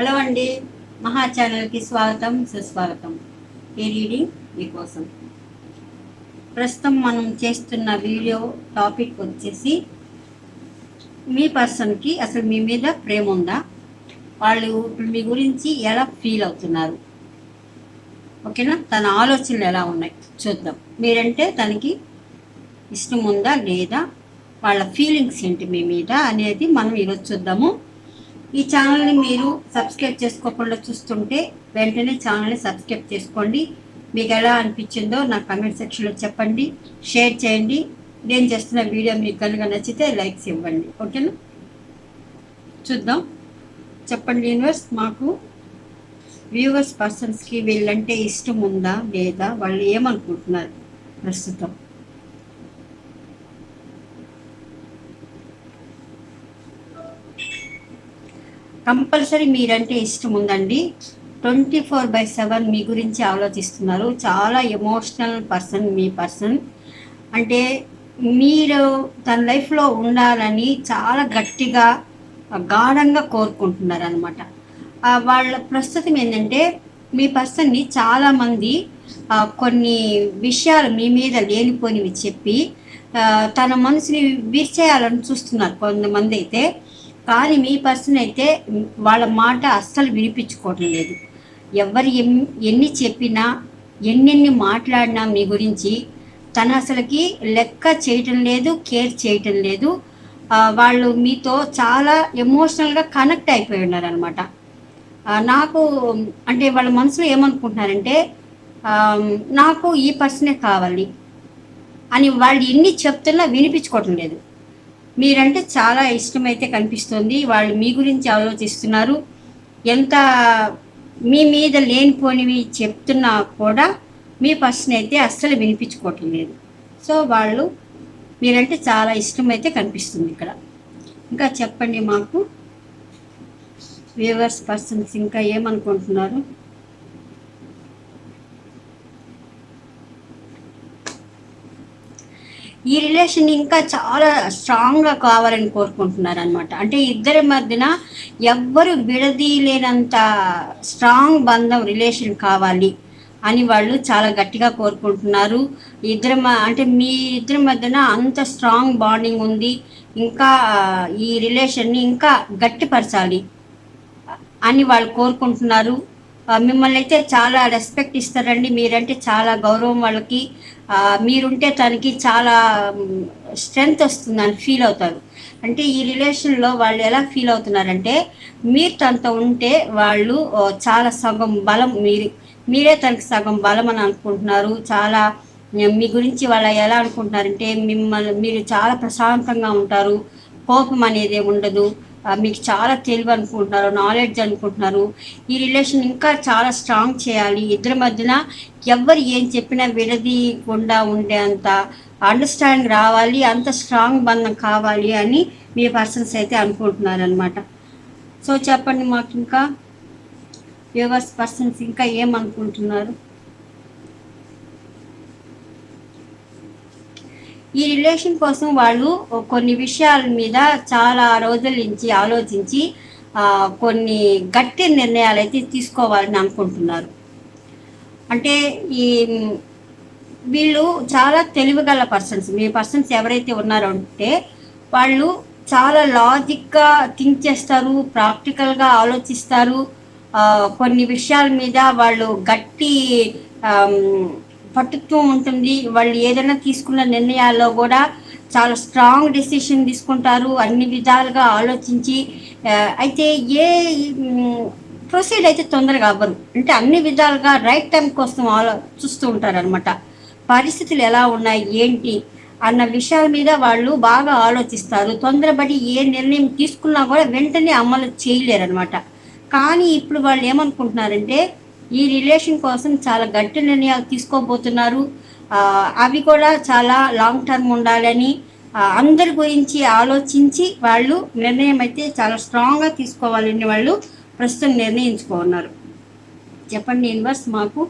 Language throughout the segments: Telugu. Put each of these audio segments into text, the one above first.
హలో అండి. మహా ఛానల్కి స్వాగతం సుస్వాగతం. ఈ రీడింగ్? మీకోసం. ప్రస్తుతం మనం చేస్తున్న వీడియో టాపిక్ వచ్చేసి మీ పర్సన్కి అసలు మీ మీద ప్రేమ ఉందా? వాళ్ళు ఇప్పుడు మీ గురించి ఎలా ఫీల్ అవుతున్నారు? ఓకేనా? తన ఆలోచనలు ఎలా ఉన్నాయి? చూద్దాం. మీరంటే తనకి ఇష్టం ఉందా లేదా? వాళ్ళ ఫీలింగ్స్ ఏంటి మీ మీద అనేది మనం ఈరోజు చూద్దాము. ఈ ఛానల్ని మీరు సబ్స్క్రైబ్ చేసుకోకుండా చూస్తుంటే వెంటనే ఛానల్ని సబ్స్క్రైబ్ చేసుకోండి. మీకు ఎలా అనిపించిందో నా కమెంట్ సెక్షన్లో చెప్పండి. షేర్ చేయండి. నేను చేస్తున్న వీడియో మీకు కనుక నచ్చితే లైక్స్ ఇవ్వండి. ఓకేనా చూద్దాం. చెప్పండి యూనివర్స్ మాకు వ్యూవర్స్ పర్సన్స్కి వీళ్ళంటే ఇష్టం ఉందా లేదా? వాళ్ళు ఏమనుకుంటున్నారు ప్రస్తుతం? కంపల్సరీ మీరంటే ఇష్టం ఉందండి ట్వంటీ ఫోర్ బై సెవెన్ మీ గురించి ఆలోచిస్తున్నారు. చాలా ఎమోషనల్ పర్సన్ మీ పర్సన్. అంటే మీరు తన లైఫ్లో ఉండాలని చాలా గట్టిగా గాఢంగా కోరుకుంటున్నారు అనమాట వాళ్ళ ప్రస్తుతం ఏంటంటే మీ పర్సన్ని చాలామంది కొన్ని విషయాలు మీ మీద లేనిపోనివి చెప్పి తన మనసుని వీర్చేయాలని చూస్తున్నారు కొంతమంది అయితే కానీ మీ పర్సన్ అయితే వాళ్ళ మాట అస్సలు వినిపించుకోవటం లేదు. ఎవరు ఎన్ని చెప్పినా ఎన్నెన్ని మాట్లాడినా మీ గురించి తను అసలుకి లెక్క చేయటం లేదు కేర్ చేయటం లేదు. వాళ్ళు మీతో చాలా ఎమోషనల్గా కనెక్ట్ అయిపోయి ఉన్నారనమాట నాకు అంటే వాళ్ళ మనసులో ఏమనుకుంటున్నారంటే నాకు ఈ పర్సనే కావాలి అని వాళ్ళు ఎన్ని చెప్తున్నా వినిపించుకోవటం లేదు. మీరంటే చాలా ఇష్టమైతే కనిపిస్తుంది. వాళ్ళు మీ గురించి ఆలోచిస్తున్నారు. ఎంత మీ మీద లేనిపోనివి చెప్తున్నా కూడా మీ పర్సన్ అయితే అస్సలు వినిపించుకోవటం లేదు. సో వాళ్ళు మీరంటే చాలా ఇష్టమైతే కనిపిస్తుంది ఇక్కడ. ఇంకా చెప్పండి మాకు. వ్యూవర్స్ పర్సన్స్ ఇంకా ఏమనుకుంటున్నారు? ఈ రిలేషన్ ఇంకా చాలా స్ట్రాంగ్గా కావాలని కోరుకుంటున్నారు అనమాట అంటే ఇద్దరి మధ్యన ఎవ్వరు విడదీయలేనంత స్ట్రాంగ్ బంధం రిలేషన్ కావాలి అని వాళ్ళు చాలా గట్టిగా కోరుకుంటున్నారు. ఇద్దరి మ- అంటే మీ ఇద్దరి మధ్యన అంత స్ట్రాంగ్ బాండింగ్ ఉంది. ఇంకా ఈ రిలేషన్ని ఇంకా గట్టిపరచాలి అని వాళ్ళు కోరుకుంటున్నారు. మిమ్మల్ని అయితే చాలా రెస్పెక్ట్ ఇస్తారండి. మీరంటే చాలా గౌరవం వాళ్ళకి. మీరుంటే తనకి చాలా స్ట్రెంగ్త్ వస్తుందని ఫీల్ అవుతారు. అంటే ఈ రిలేషన్లో వాళ్ళు ఎలా ఫీల్ అవుతున్నారంటే మీరు తనతో ఉంటే వాళ్ళు చాలా సగం బలం మీరు మీరే తనకి సగం బలం అని అనుకుంటున్నారు. చాలా మీ గురించి వాళ్ళు ఎలా అనుకుంటున్నారంటే మిమ్మల్ని మీరు చాలా ప్రశాంతంగా ఉంటారు. కోపం అనేది ఉండదు. మీకు చాలా తెలివి అనుకుంటున్నారు నాలెడ్జ్ అనుకుంటున్నారు. ఈ రిలేషన్ ఇంకా చాలా స్ట్రాంగ్ చేయాలి. ఇద్దరి మధ్యన ఎవరు ఏం చెప్పినా విడదీయకుండా ఉండేంత అండర్స్టాండింగ్ రావాలి అంత స్ట్రాంగ్ బంధం కావాలి అని మీ పర్సన్స్ అయితే అనుకుంటున్నారు అనమాట సో చెప్పండి మాకు ఇంకా వ్యూవర్స్ పర్సన్స్ ఇంకా ఏమనుకుంటున్నారు? ఈ రిలేషన్ కోసం వాళ్ళు కొన్ని విషయాల మీద చాలా రోజుల నుంచి ఆలోచించి కొన్ని గట్టి నిర్ణయాలు అయితే తీసుకోవాలని అనుకుంటున్నారు. అంటే ఈ వీళ్ళు చాలా తెలివిగల పర్సన్స్. మీ పర్సన్స్ ఎవరైతే ఉన్నారో అంటే వాళ్ళు చాలా లాజిక్గా థింక్ చేస్తారు ప్రాక్టికల్గా ఆలోచిస్తారు. కొన్ని విషయాల మీద వాళ్ళు గట్టి పట్టుత్వం ఉంటుంది. వాళ్ళు ఏదైనా తీసుకున్న నిర్ణయాల్లో కూడా చాలా స్ట్రాంగ్ డెసిషన్ తీసుకుంటారు. అన్ని విధాలుగా ఆలోచించి అయితే ఏ ప్రొసీడ్ అయితే తొందరగా అవ్వరు అంటే అన్ని విధాలుగా రైట్ టైం కోసం ఆలో చూస్తూ ఉంటారు అనమాట పరిస్థితులు ఎలా ఉన్నాయి? ఏంటి? అన్న విషయాల మీద వాళ్ళు బాగా ఆలోచిస్తారు. తొందరపడి ఏ నిర్ణయం తీసుకున్నా కూడా వెంటనే అమలు చేయలేరు అనమాట కానీ ఇప్పుడు వాళ్ళు ఏమనుకుంటున్నారంటే ఈ రిలేషన్ కోసం చాలా గట్టి నిర్ణయాలు తీసుకోబోతున్నారు. అవి కూడా చాలా లాంగ్ టర్మ్ ఉండాలని అందరి గురించి ఆలోచించి వాళ్ళు నిర్ణయం అయితే చాలా స్ట్రాంగ్గా తీసుకోవాలని వాళ్ళు ప్రస్తుతం నిర్ణయించుకున్నారు. చెప్పండి యూనివర్స్ మాకు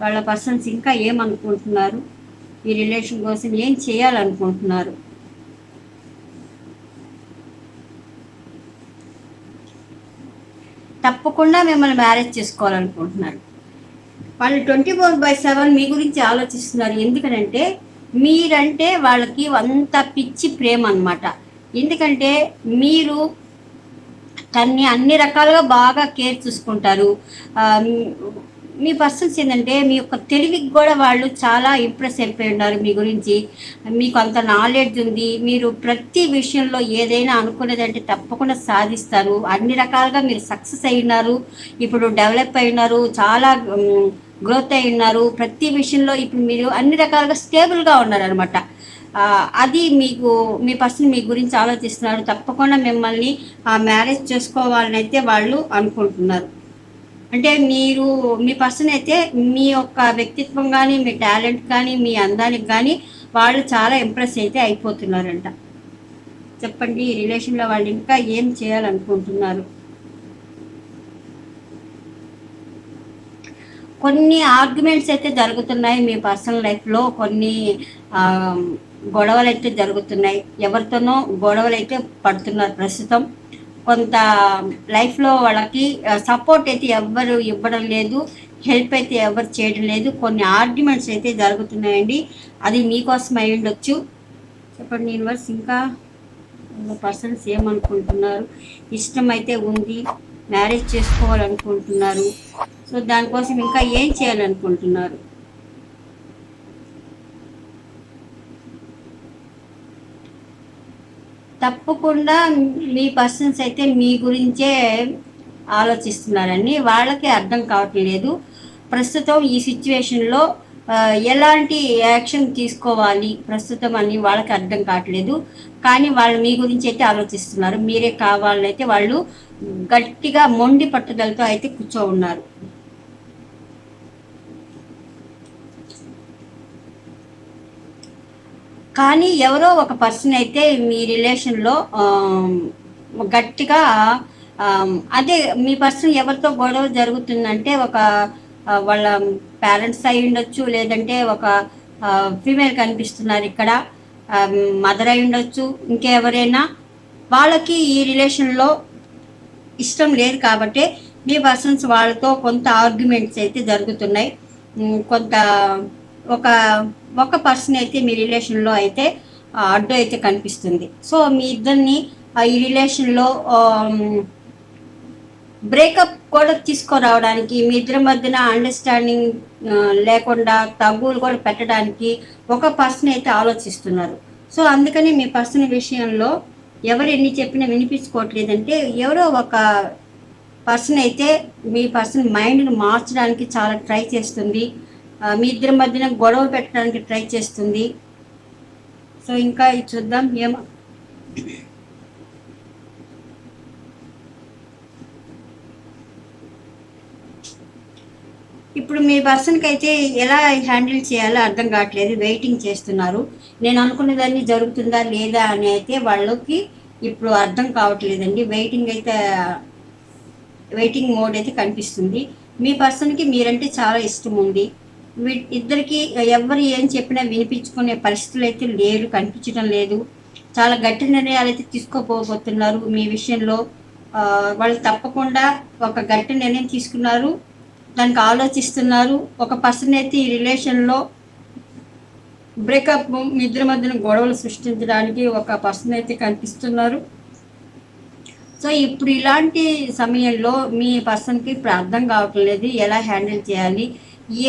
వాళ్ళ పర్సన్స్ ఇంకా ఏమనుకుంటున్నారు? ఈ రిలేషన్ కోసం ఏం చేయాలనుకుంటున్నారు? తప్పకుండా మిమ్మల్ని మ్యారేజ్ చేసుకోవాలనుకుంటున్నారు వాళ్ళు ట్వంటీ ఫోర్ బై సెవెన్ మీ గురించి ఆలోచిస్తున్నారు. ఎందుకనంటే మీరంటే వాళ్ళకి అంత పిచ్చి ప్రేమ అన్నమాట. ఎందుకంటే మీరు తన్ని అన్ని రకాలుగా బాగా కేర్ చూసుకుంటారు. మీ పర్సన్స్ ఏంటంటే మీ యొక్క తెలివికి కూడా వాళ్ళు చాలా ఇంప్రెస్ అయిపోయి ఉన్నారు మీ గురించి. మీకు అంత నాలెడ్జ్ ఉంది. మీరు ప్రతి విషయంలో ఏదైనా అనుకునేదంటే తప్పకుండా సాధిస్తారు. అన్ని రకాలుగా మీరు సక్సెస్ అయి ఉన్నారు. ఇప్పుడు డెవలప్ అయి ఉన్నారు. చాలా గ్రోత్ అయి ఉన్నారు. ప్రతి విషయంలో ఇప్పుడు మీరు అన్ని రకాలుగా స్టేబుల్గా ఉన్నారు అనమాట అది మీకు మీ పర్సన్ మీ గురించి ఆలోచిస్తున్నారు. తప్పకుండా మిమ్మల్ని మ్యారేజ్ చేసుకోవాలని అయితే వాళ్ళు అనుకుంటున్నారు. అంటే మీరు మీ పర్సన్ అయితే మీ యొక్క వ్యక్తిత్వం కానీ మీ టాలెంట్ కానీ మీ అందానికి కానీ వాళ్ళు చాలా ఇంప్రెస్ అయితే అయిపోతున్నారంట. చెప్పండి ఈ రిలేషన్లో వాళ్ళు ఇంకా ఏం చేయాలనుకుంటున్నారు? కొన్ని ఆర్గ్యుమెంట్స్ అయితే జరుగుతున్నాయి మీ పర్సనల్ లైఫ్లో కొన్ని గొడవలు అయితే జరుగుతున్నాయి. ఎవరితోనో గొడవలు అయితే పడుతున్నారు ప్రస్తుతం. కొంత లైఫ్లో వాళ్ళకి సపోర్ట్ అయితే ఎవ్వరు ఇవ్వడం లేదు హెల్ప్ అయితే ఎవరు చేయడం లేదు. కొన్ని ఆర్గ్యుమెంట్స్ అయితే జరుగుతున్నాయండి. అది మీకోసం అయి ఉండొచ్చు. చెప్పండి యూనివర్స్ ఇంకా పర్సన్స్ ఏమనుకుంటున్నారు? ఇష్టం అయితే ఉంది మ్యారేజ్ చేసుకోవాలనుకుంటున్నారు. సో దానికోసం ఇంకా ఏం చేయాలనుకుంటున్నారు? తప్పకుండా మీ పర్సన్స్ అయితే మీ గురించే ఆలోచిస్తున్నారని వాళ్ళకి అర్థం కావట్లేదు. ప్రస్తుతం ఈ సిచ్యువేషన్లో ఎలాంటి యాక్షన్ తీసుకోవాలి ప్రస్తుతం అని వాళ్ళకి అర్థం కావట్లేదు. కానీ వాళ్ళు మీ గురించి అయితే ఆలోచిస్తున్నారు. మీరే కావాలని అయితే వాళ్ళు గట్టిగా మొండి పట్టుదలతో అయితే కూర్చో ఉన్నారు. కానీ ఎవరో ఒక పర్సన్ అయితే మీ రిలేషన్లో గట్టిగా అదే మీ పర్సన్ ఎవరితో గొడవ జరుగుతుందంటే ఒక వాళ్ళ పేరెంట్స్ అయి ఉండొచ్చు లేదంటే ఒక ఫీమేల్ కనిపిస్తున్నారు ఇక్కడ మదర్ అయి ఉండొచ్చు ఇంకెవరైనా. వాళ్ళకి ఈ రిలేషన్లో ఇష్టం లేదు కాబట్టి మీ పర్సన్స్ వాళ్ళతో కొంత ఆర్గ్యుమెంట్స్ అయితే జరుగుతున్నాయి. కొంత ఒక ఒక పర్సన్ అయితే మీ రిలేషన్లో అయితే అడ్డు అయితే కనిపిస్తుంది. సో మీ ఇద్దరిని ఈ రిలేషన్లో బ్రేకప్ కూడా తీసుకురావడానికి మీ ఇద్దరి మధ్యన అండర్స్టాండింగ్ లేకుండా తగ్గులు కూడా పెట్టడానికి ఒక పర్సన్ అయితే ఆలోచిస్తున్నారు. సో అందుకని మీ పర్సన్ విషయంలో ఎవరు ఎన్ని చెప్పినా వినిపించుకోవట్లేదంటే ఎవరో ఒక పర్సన్ అయితే మీ పర్సన్ మైండ్ని మార్చడానికి చాలా ట్రై చేస్తుంది. మీ ఇద్దరి మధ్యన గొడవ పెట్టడానికి ట్రై చేస్తుంది. సో ఇంకా ఇది చూద్దాం. ఏమో ఇప్పుడు మీ పర్సన్కి అయితే ఎలా హ్యాండిల్ చేయాలో అర్థం కావట్లేదు. వెయిటింగ్ చేస్తున్నారు. నేను అనుకున్న దాన్ని జరుగుతుందా లేదా అని అయితే వాళ్ళకి ఇప్పుడు అర్థం కావట్లేదండి. వెయిటింగ్ అయితే వెయిటింగ్ మోడ్ అయితే కనిపిస్తుంది. మీ పర్సన్కి మీరంటే చాలా ఇష్టం ఉంది. ఇద్దరికి ఎవరు ఏం చెప్పినా వినిపించుకునే పరిస్థితులు అయితే లేరు కనిపించడం లేదు. చాలా గట్టి నిర్ణయాలు అయితే తీసుకోపోబోతున్నారు మీ విషయంలో. వాళ్ళు తప్పకుండా ఒక గట్టి నిర్ణయం తీసుకున్నారు దానికి ఆలోచిస్తున్నారు. ఒక పర్సన్ అయితే ఈ రిలేషన్లో బ్రేకప్ మీ ఇద్దరి మధ్యన గొడవలు సృష్టించడానికి ఒక పర్సన్ అయితే కనిపిస్తున్నారు. సో ఇప్పుడు ఇలాంటి సమయంలో మీ పర్సన్కి ఇప్పుడు అర్థం కావట్లేదు ఎలా హ్యాండిల్ చేయాలి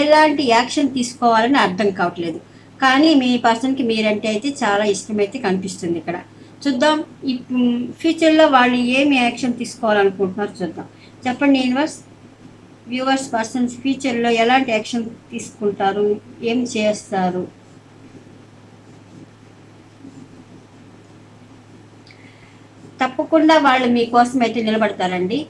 ఎలాంటి యాక్షన్ తీసుకోవాలని అర్థం కావట్లేదు. కానీ మీ పర్సన్కి మీరంటే అయితే చాలా ఇష్టమైతే కనిపిస్తుంది ఇక్కడ. చూద్దాం. ఫ్యూచర్లో వాళ్ళు ఏమి యాక్షన్ తీసుకోవాలనుకుంటున్నారు చూద్దాం. చెప్పండి యూనివర్స్. వ్యూవర్స్ పర్సన్స్ ఫ్యూచర్లో ఎలాంటి యాక్షన్ తీసుకుంటారు? ఏం చేస్తారు? తప్పకుండా వాళ్ళు మీకోసం అయితే నిలబడతారండి.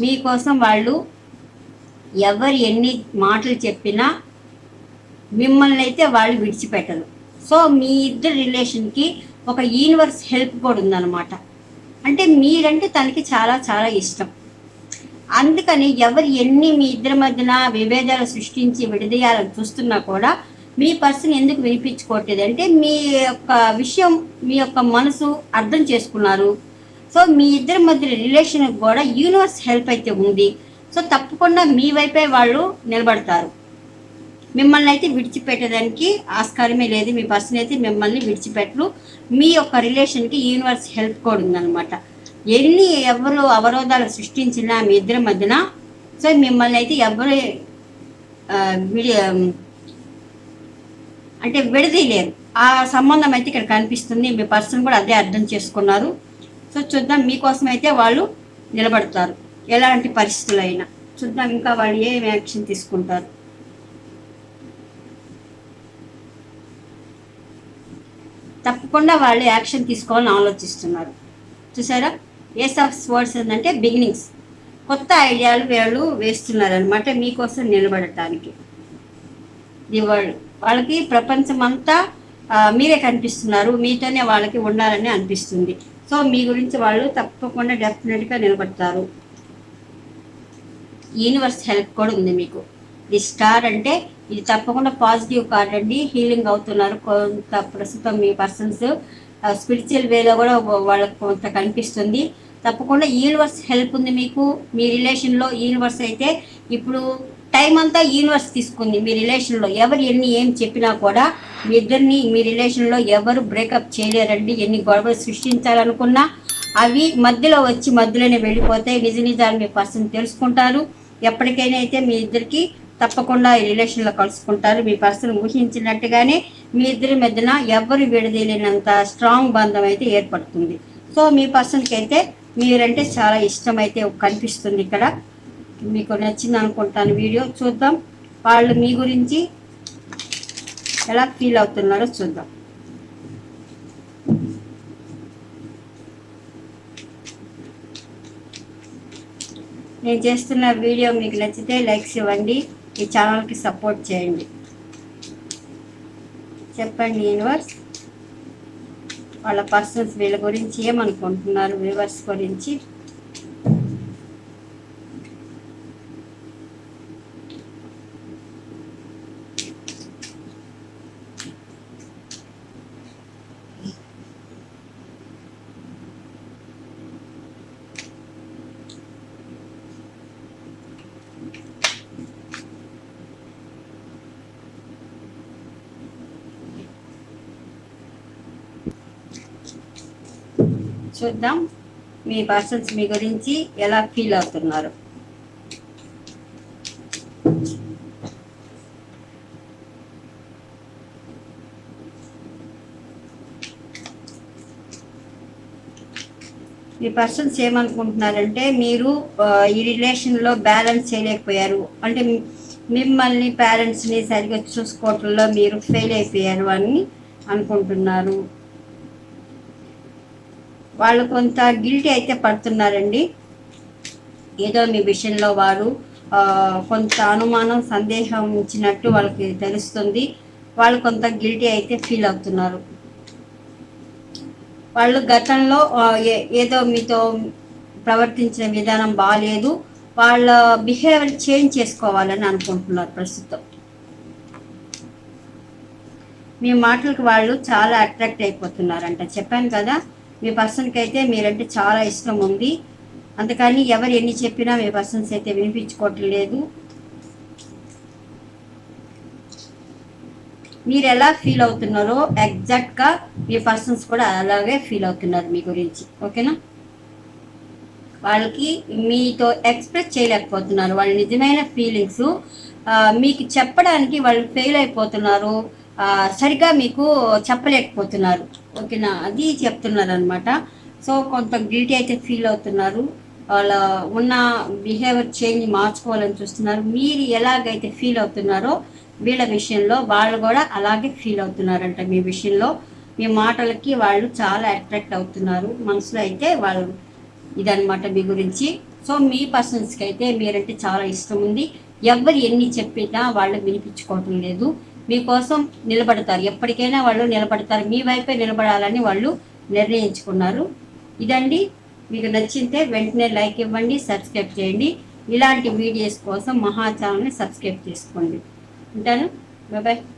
మీకోసం వాళ్ళు ఎవరు ఎన్ని మాటలు చెప్పినా మిమ్మల్ని అయితే వాళ్ళు విడిచిపెట్టరు. సో మీ ఇద్దరు రిలేషన్కి ఒక యూనివర్స్ హెల్ప్ కూడా ఉందన్నమాట. అంటే మీరంటే తనకి చాలా చాలా ఇష్టం. అందుకని ఎవరు ఎన్ని మీ ఇద్దరి మధ్యన విభేదాలు సృష్టించి విడదీయాలని చూస్తున్నా కూడా మీ పర్సన్ ఎందుకు వినిపించుకోవట్లేదు అంటే మీ యొక్క విషయం మీ యొక్క మనసు అర్థం చేసుకున్నారు. సో మీ ఇద్దరి మధ్య రిలేషన్కి కూడా యూనివర్స్ హెల్ప్ అయితే ఉంది. సో తప్పకుండా మీ వైపే వాళ్ళు నిలబడతారు. మిమ్మల్ని అయితే విడిచిపెట్టడానికి ఆస్కారమే లేదు. మీ పర్సన్ అయితే మిమ్మల్ని విడిచిపెట్టరు. మీ యొక్క రిలేషన్కి యూనివర్స్ హెల్ప్ కూడా ఉందన్నమాట. ఎన్ని ఎవరు అవరోధాలు సృష్టించినా మీ ఇద్దరి మధ్యన సో మిమ్మల్ని అయితే ఎవరు విడి అంటే విడదీయలేరు. ఆ సంబంధం అయితే ఇక్కడ కనిపిస్తుంది. మీ పర్సన్ కూడా అదే అర్థం చేసుకున్నారు. సో చూద్దాం మీకోసం అయితే వాళ్ళు నిలబడతారు. ఎలాంటి పరిస్థితులైనా. చూద్దాం ఇంకా వాళ్ళు ఏం యాక్షన్ తీసుకుంటారు. తప్పకుండా వాళ్ళు యాక్షన్ తీసుకోవాలని ఆలోచిస్తున్నారు. చూసారా? ఏస్ ఆఫ్ స్వర్డ్స్ ఏంటంటే బిగినింగ్స్. కొత్త ఐడియాలు వీళ్ళు వేస్తున్నారు అనమాట మీకోసం నిలబడటానికి. The world. వాళ్ళకి ప్రపంచం అంతా మీరే కనిపిస్తున్నారు. మీతోనే వాళ్ళకి ఉండాలని అనిపిస్తుంది. సో మీ గురించి వాళ్ళు తప్పకుండా డెఫినెట్గా నిలబడతారు. యూనివర్స్ హెల్ప్ కూడా ఉంది మీకు. ది స్టార్ అంటే ఇది తప్పకుండా పాజిటివ్ కార్డ్ అండి. హీలింగ్ అవుతున్నారు. కొంత ప్రస్తుతం మీ పర్సన్స్ స్పిరిచువల్ వేలో కూడా వాళ్ళకు కొంత కనిపిస్తుంది. తప్పకుండా యూనివర్స్ హెల్ప్ ఉంది మీకు. మీ రిలేషన్లో యూనివర్స్ అయితే ఇప్పుడు టైం అంతా యూనివర్స్ తీసుకుంది మీ రిలేషన్లో. ఎవరు ఎన్ని ఏం చెప్పినా కూడా మీ ఇద్దరిని మీ రిలేషన్లో ఎవరు బ్రేకప్ చేయలేరండి. ఎన్ని గొడవలు సృష్టించాలనుకున్నా అవి మధ్యలో వచ్చి మధ్యలోనే వెళ్ళిపోతాయి. నిజ నిజాలు మీ పర్సన్ తెలుసుకుంటారు. ఎప్పటికైనా అయితే మీ ఇద్దరికి తప్పకుండా ఈ రిలేషన్లో కలుసుకుంటారు. మీ పర్సన్ ఊహించినట్టుగానే మీ ఇద్దరి మధ్యన ఎవరు విడదీయలేనంత స్ట్రాంగ్ బంధం అయితే ఏర్పడుతుంది. సో మీ పర్సన్కి అయితే మీరంటే చాలా ఇష్టం అయితే కనిపిస్తుంది ఇక్కడ. మీకు నచ్చింది అనుకుంటాను వీడియో. చూద్దాం. వాళ్ళు మీ గురించి ఎలా ఫీల్ అవుతున్నారో చూద్దాం. నేను చేస్తున్న వీడియో మీకు నచ్చితే లైక్స్ ఇవ్వండి. ఈ ఛానల్కి సపోర్ట్ చేయండి. చెప్పండి యూనివర్స్. వాళ్ళ పర్సన్స్ వీళ్ళ గురించి ఏమనుకుంటున్నారు? వ్యూవర్స్ గురించి. చూద్దాం. మీ పర్సన్స్ మీ గురించి ఎలా ఫీల్ అవుతున్నారు? మీ పర్సన్స్ ఏమనుకుంటున్నారంటే మీరు ఈ రిలేషన్లో బ్యాలెన్స్ చేయలేకపోయారు. అంటే మిమ్మల్ని పేరెంట్స్ని సరిగ్గా చూసుకోవటంలో మీరు ఫెయిల్ అయిపోయారు అని అనుకుంటున్నారు. వాళ్ళు కొంత గిల్టీ అయితే పడుతున్నారండి. ఏదో మీ విషయంలో వారు కొంత అనుమానం సందేహం ఇచ్చినట్టు వాళ్ళకి తెలుస్తుంది. వాళ్ళు కొంత గిల్టీ అయితే ఫీల్ అవుతున్నారు. వాళ్ళు గతంలో ఏ- ఏదో మీతో ప్రవర్తించిన విధానం బాగాలేదు వాళ్ళ బిహేవియర్ చేంజ్ చేసుకోవాలని అనుకుంటున్నారు ప్రస్తుతం. మీ మాటలకు వాళ్ళు చాలా అట్రాక్ట్ అయిపోతున్నారంట. చెప్పాను కదా మీ పర్సన్కి అయితే మీరంటే చాలా ఇష్టం ఉంది. అందుకని ఎవరు ఎన్ని చెప్పినా మీ పర్సన్స్ అయితే వినిపించుకోవట్లేదు. మీరు ఎలా ఫీల్ అవుతున్నారో ఎగ్జాక్ట్గా మీ పర్సన్స్ కూడా అలాగే ఫీల్ అవుతున్నారు మీ గురించి. ఓకేనా? వాళ్ళకి మీతో ఎక్స్ప్రెస్ చేయలేకపోతున్నారు. వాళ్ళ నిజమైన ఫీలింగ్స్ మీకు చెప్పడానికి వాళ్ళు ఫెయిల్ అయిపోతున్నారు. సరిగ్గా సరిగా మీకు చెప్పలేకపోతున్నారు. ఓకేనా అది చెప్తున్నారు అనమాట సో కొంత గిల్టీ అయితే ఫీల్ అవుతున్నారు. వాళ్ళ ఉన్న బిహేవియర్ చేంజ్ మార్చుకోవాలని చూస్తున్నారు. మీరు ఎలాగైతే ఫీల్ అవుతున్నారో వీళ్ళ విషయంలో వాళ్ళు కూడా అలాగే ఫీల్ అవుతున్నారంట మీ విషయంలో. మీ మాటలకి వాళ్ళు చాలా అట్రాక్ట్ అవుతున్నారు. మనసులో అయితే వాళ్ళు ఇదనమాట మీ గురించి. సో మీ పర్సన్స్కి అయితే మీరంటే చాలా ఇష్టం ఉంది. ఎవరు ఎన్ని చెప్పినా వాళ్ళు వినిపించుకోవటం లేదు. మీకోసం నిలబడతారు. ఎప్పటికైనా వాళ్ళు నిలబడతారు. మీ వైపే నిలబడాలని వాళ్ళు నిర్ణయించుకున్నారు. ఇదండి. మీకు నచ్చితే వెంటనే లైక్ ఇవ్వండి సబ్స్క్రైబ్ చేయండి. ఇలాంటి వీడియోస్ కోసం మహా ఛానల్ని సబ్స్క్రైబ్ చేసుకోండి. ఉంటాను. బాయ్.